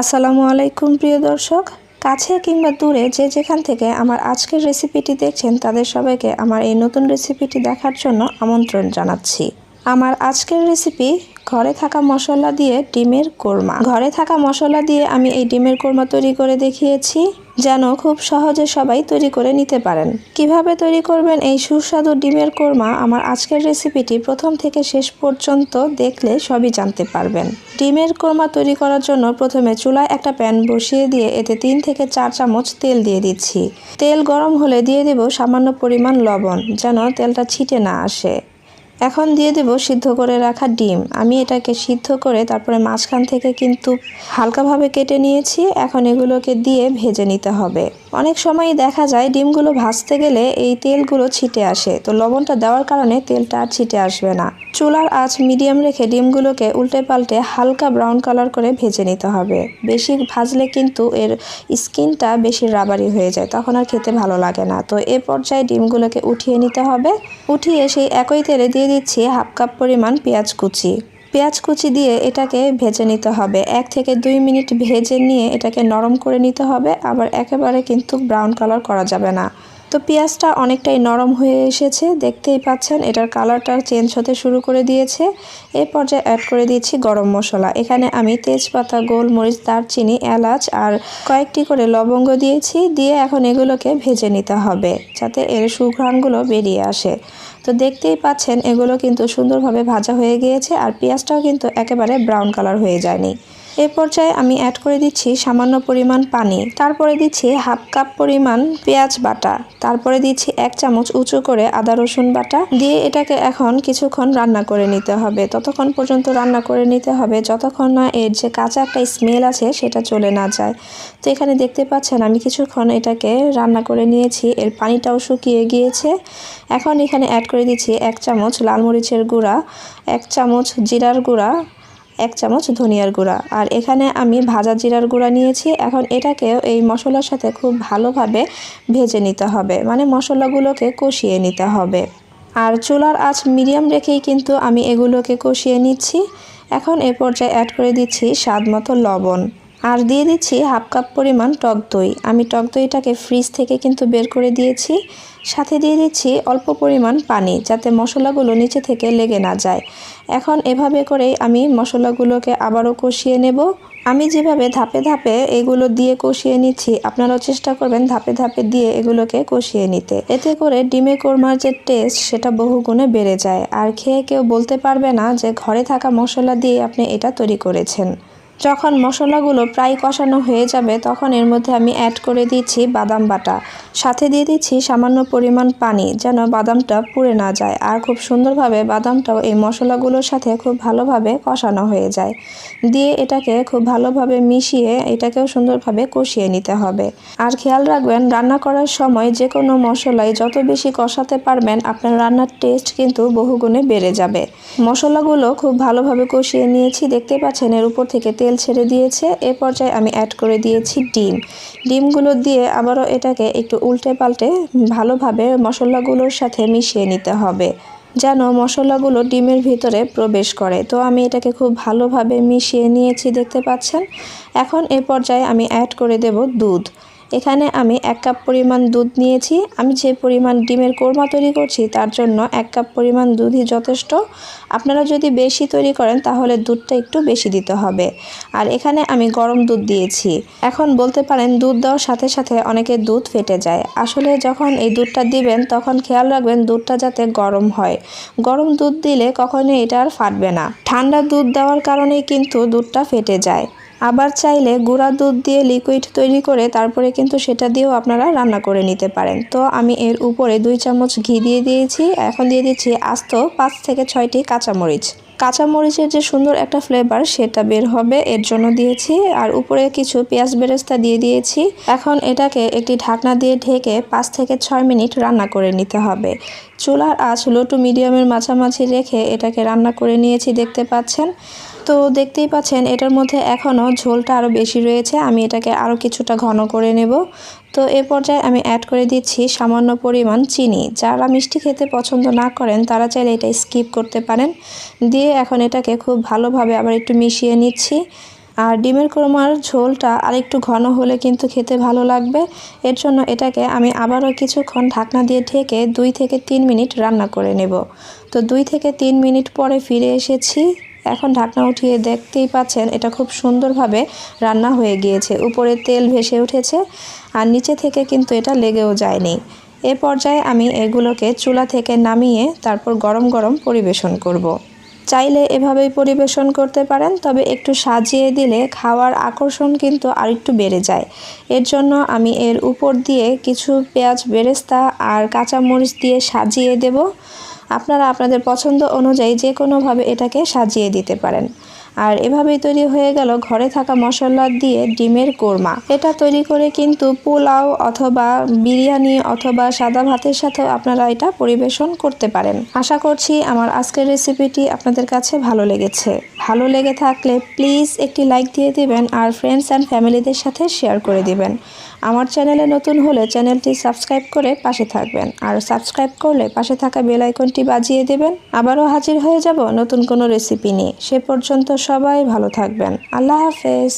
আসসালামু আলাইকুম, প্রিয় দর্শক। কাছে কিংবা দূরে যে যেখান থেকে আমার আজকের রেসিপিটি দেখছেন, তাদের সবাইকে আমার এই নতুন রেসিপিটি দেখার জন্য আমন্ত্রণ জানাচ্ছি। আমার আজকের রেসিপি, ঘরে থাকা মশলা দিয়ে ডিমের কোরমা। ঘরে থাকা মশলা দিয়ে আমি এই ডিমের কোরমা তৈরি করে দেখিয়েছি। যেন খুব সহজে সবাই তৈরি করে নিতে পারেন। কীভাবে তৈরি করবেন এই সুস্বাদু ডিমের কোরমা আমার আজকের রেসিপিটি প্রথম থেকে শেষ পর্যন্ত দেখলে সবই জানতে পারবেন। ডিমের কোরমা তৈরি করার জন্য প্রথমে চুলায় একটা প্যান বসিয়ে দিয়ে এতে তিন থেকে চার চামচ তেল দিয়ে দিচ্ছি। তেল গরম হলে দিয়ে দেব সামান্য পরিমাণ লবণ যেন তেলটা ছিটে না আসে। এখন দিয়ে দেব সিদ্ধ করে রাখা ডিম। আমি এটাকে সিদ্ধ করে তারপরে মাঝখান থেকে কিন্তু হালকাভাবে কেটে নিয়েছি। এখন এগুলোকে দিয়ে ভেজে নিতে হবে। অনেক সময় দেখা যায় ডিমগুলো ভাজতে গেলে এই তেলগুলো ছিটে আসে। তো লবণটা দেওয়ার কারণে তেলটা আর ছিটে আসবে না। চুলার আঁচ মিডিয়াম রেখে ডিমগুলোকে উল্টে পাল্টে হালকা ব্রাউন কালার করে ভেজে নিতে হবে। বেশি ভাজলে কিন্তু এর স্কিনটা বেশি রাবারি হয়ে যায়, তখন আর খেতে ভালো লাগে না। তো এ পর্যায়ে ডিমগুলোকে উঠিয়ে নিতে হবে। উঠিয়ে সেই একই তেলে দিয়ে দিচ্ছি হাফ কাপ পরিমাণ পেঁয়াজ কুচি। পেঁয়াজ কুচি দিয়ে এটাকে ভেজে নিতে হবে। এক থেকে দুই মিনিট ভেজে নিয়ে এটাকে নরম করে নিতে হবে। আবার একেবারে কিন্তু ব্রাউন কালার করা যাবে না। তো পেঁয়াজটা অনেকটাই নরম হয়ে এসেছে, দেখতেই পাচ্ছেন এটার কালারটা চেঞ্জ হতে শুরু করে দিয়েছে। এই পর্যায়ে অ্যাড করে দিয়েছি গরম মশলা। এখানে আমি তেজপাতা, গোলমরিচ, দারচিনি, এলাচ আর কয়েকটি করে লবঙ্গ দিয়েছি, দিয়ে এখন এগুলোকে ভেজে নিতে হবে যাতে এর সুঘ্রাণগুলো বেরিয়ে আসে। তো দেখতেই পাচ্ছেন এগুলো কিন্তু সুন্দরভাবে ভাজা হয়ে গিয়েছে আর পেঁয়াজটাও কিন্তু একেবারে ব্রাউন কালার হয়ে যায়নি। এ পর্যায়ে আমি অ্যাড করে দিচ্ছি সামান্য পরিমাণ পানি। তারপরে দিচ্ছি হাফ কাপ পরিমাণ পেঁয়াজ বাটা। তারপরে দিচ্ছি এক চামচ উঁচু করে আদা রসুন বাটা। দিয়ে এটাকে এখন কিছুক্ষণ রান্না করে নিতে হবে। ততক্ষণ পর্যন্ত রান্না করে নিতে হবে। যতক্ষণ না এর যে কাঁচা একটা স্মেল আছে সেটা চলে না যায়। তো এখানে দেখতে পাচ্ছেন আমি কিছুক্ষণ এটাকে রান্না করে নিয়েছি। এর পানিটাও শুকিয়ে গিয়েছে। এখন এখানে অ্যাড করে দিচ্ছি এক চামচ লাল মরিচের গুঁড়া, এক চামচ জিরার গুঁড়া এক চামচ ধনিয়ার গুঁড়া। আর এখানে আমি ভাজা জিরার গুঁড়া নিয়েছি। এখন এটাকেও এই মশলার সাথে খুব ভালোভাবে ভেজে নিতে হবে। মানে মশলাগুলোকে কষিয়ে নিতে হবে। আর চুলার আঁচ মিডিয়াম রেখেই কিন্তু আমি এগুলোকে কষিয়ে নিচ্ছি। এখন এ পর্যায়ে অ্যাড করে দিচ্ছি স্বাদ মতো লবণ। আর দিয়ে দিচ্ছি হাফ কাপ পরিমাণ টক দই। আমি টক দইটাকে ফ্রিজ থেকে কিন্তু বের করে দিয়েছি। সাথে দিয়ে দিচ্ছি অল্প পরিমাণ পানি যাতে মশলাগুলো নিচে থেকে লেগে না যায়। এখন এভাবে করেই আমি মশলাগুলোকে আবারও কষিয়ে নেব। আমি যেভাবে ধাপে ধাপে এগুলো দিয়ে কষিয়ে নিচ্ছি, আপনারাও চেষ্টা করবেন ধাপে ধাপে দিয়ে এগুলোকে কষিয়ে নিতে। এতে করে ডিমে কোরমার যে টেস্ট, সেটা বহুগুণে বেড়ে যায়। আর খেয়ে কেউ বলতে পারবে না যে ঘরে থাকা মশলা দিয়ে আপনি এটা তৈরি করেছেন। যখন মশলাগুলো প্রায় কষানো হয়ে যাবে, তখন এর মধ্যে আমি অ্যাড করে দিচ্ছি বাদাম বাটা। সাথে দিয়ে দিচ্ছি সামান্য পরিমাণ পানি, যেন বাদামটা পুড়ে না যায়। আর খুব সুন্দরভাবে বাদামটাও এই মশলাগুলোর সাথে খুব ভালোভাবে কষানো হয়ে যায়। দিয়ে এটাকে খুব ভালোভাবে মিশিয়ে এটাকেও সুন্দরভাবে কষিয়ে নিতে হবে। আর খেয়াল রাখবেন, রান্না করার সময় যে কোনো মশলাই যত বেশি কষাতে পারবেন, আপনার রান্নার টেস্ট কিন্তু বহুগুণে বেড়ে যাবে। মশলাগুলো খুব ভালোভাবে কষিয়ে নিয়েছি, দেখতে পাচ্ছেন এর উপর থেকে তেল ছেড়ে দিয়েছে। এ পর্যায়ে আমি অ্যাড করে দিয়েছি ডিম। ডিমগুলো দিয়ে আবারও এটাকে একটু উল্টে পাল্টে ভালোভাবে মশলাগুলোর সাথে মিশিয়ে নিতে হবে, যেন মশলাগুলো ডিমের ভিতরে প্রবেশ করে। তো আমি এটাকে খুব ভালোভাবে মিশিয়ে নিয়েছি, দেখতে পাচ্ছেন? এখন এ পর্যায়ে আমি অ্যাড করে দেব দুধ। এখানে আমি এক কাপ পরিমাণ দুধ নিয়েছি। আমি যে পরিমাণ ডিমের কোরমা তৈরি করছি, তার জন্য এক কাপ পরিমাণ দুধই যথেষ্ট। আপনারা যদি বেশি তৈরি করেন, তাহলে দুধটা একটু বেশি দিতে হবে। আর এখানে আমি গরম দুধ দিয়েছি। এখন বলতে পারেন, দুধ দেওয়ার সাথে সাথে অনেকে দুধ ফেটে যায়। আসলে যখন এই দুধটা দিবেন, তখন খেয়াল রাখবেন দুধটা যাতে গরম হয়। গরম দুধ দিলে কখনোই এটা আর ফাটবে না। ঠান্ডা দুধ দেওয়ার কারণেই কিন্তু দুধটা ফেটে যায়। আবার চাইলে গুঁড়া দুধ দিয়ে লিকুইড তৈরি করে তারপরে কিন্তু সেটা দিয়েও আপনারা রান্না করে নিতে পারেন। তো আমি এর উপরে দুই চামচ ঘি দিয়ে দিয়েছি। এখন দিয়ে দিচ্ছি আস্ত পাঁচ থেকে ছয়টি কাঁচামরিচ। কাঁচামরিচের যে সুন্দর একটা ফ্লেভার সেটা বের হবে, এর জন্য দিয়েছি। আর উপরে কিছু পেঁয়াজ বেরেস্তা দিয়ে দিয়েছি। এখন এটাকে একটি ঢাকনা দিয়ে ঢেকে পাঁচ থেকে ছয় মিনিট রান্না করে নিতে হবে। চুলার আঁচ লো টু মিডিয়ামের মাঝামাঝি রেখে এটাকে রান্না করে নিয়েছি, দেখতে পাচ্ছেন। তো দেখতেই পাচ্ছেন, এটার মধ্যে এখনও ঝোলটা আরও বেশি রয়েছে। আমি এটাকে আরও কিছুটা ঘন করে নেব। তো এ পর্যায়ে আমি অ্যাড করে দিচ্ছি সামান্য পরিমাণ চিনি। যারা মিষ্টি খেতে পছন্দ না করেন, তারা চাইলে এটা স্কিপ করতে পারেন। দিয়ে এখন এটাকে খুব ভালোভাবে আবার একটু মিশিয়ে নিচ্ছি। আর ডিমের কোরমার ঝোলটা আরেকটু ঘন হলে কিন্তু খেতে ভালো লাগবে। এর জন্য এটাকে আমি আবারও কিছুক্ষণ ঢাকনা দিয়ে ঢেকে দুই থেকে তিন মিনিট রান্না করে নেব। তো দুই থেকে তিন মিনিট পরে ফিরে এসেছি। এখন ঢাকনা উঠিয়ে দেখতেই পাচ্ছেন এটা খুব সুন্দরভাবে রান্না হয়ে গিয়েছে। উপরে তেল ভেসে উঠেছে আর নিচে থেকে কিন্তু এটা লেগেও যায়নি। এ পর্যায়ে আমি এগুলোকে চুলা থেকে নামিয়ে তারপর গরম গরম পরিবেশন করব। চাইলে এভাবেই পরিবেশন করতে পারেন, তবে একটু সাজিয়ে দিলে খাওয়ার আকর্ষণ কিন্তু আরেকটু বেড়ে যায়। এর জন্য আমি এর উপর দিয়ে কিছু পেঁয়াজ বেরেস্তা আর কাঁচামরিচ দিয়ে সাজিয়ে দেব। আপনারা আপনাদের পছন্দ অনুযায়ী যে কোনোভাবে এটাকে সাজিয়ে দিতে পারেন। আর এভাবেই তৈরি হয়ে গেল ঘরে থাকা মশলা দিয়ে ডিমের কোরমা। এটা তৈরি করে কিন্তু পোলাও অথবা বিরিয়ানি অথবা সাদা ভাতের সাথেও আপনারা এটা পরিবেশন করতে পারেন। আশা করছি আমার আজকের রেসিপিটি আপনাদের কাছে ভালো লেগেছে। ভালো লেগে থাকলে প্লিজ একটি লাইক দিয়ে দিবেন আর ফ্রেন্ডস অ্যান্ড ফ্যামিলিদের সাথে শেয়ার করে দিবেন। আমার চ্যানেলে নতুন হলে চ্যানেলটি সাবস্ক্রাইব করে পাশে থাকবেন। আর সাবস্ক্রাইব করলে পাশে থাকা বেল আইকনটি বাজিয়ে দেবেন। আবারও হাজির হয়ে যাব নতুন কোনো রেসিপি নিয়ে। সে পর্যন্ত সবাই ভালো থাকবেন। আল্লাহ হাফেজ।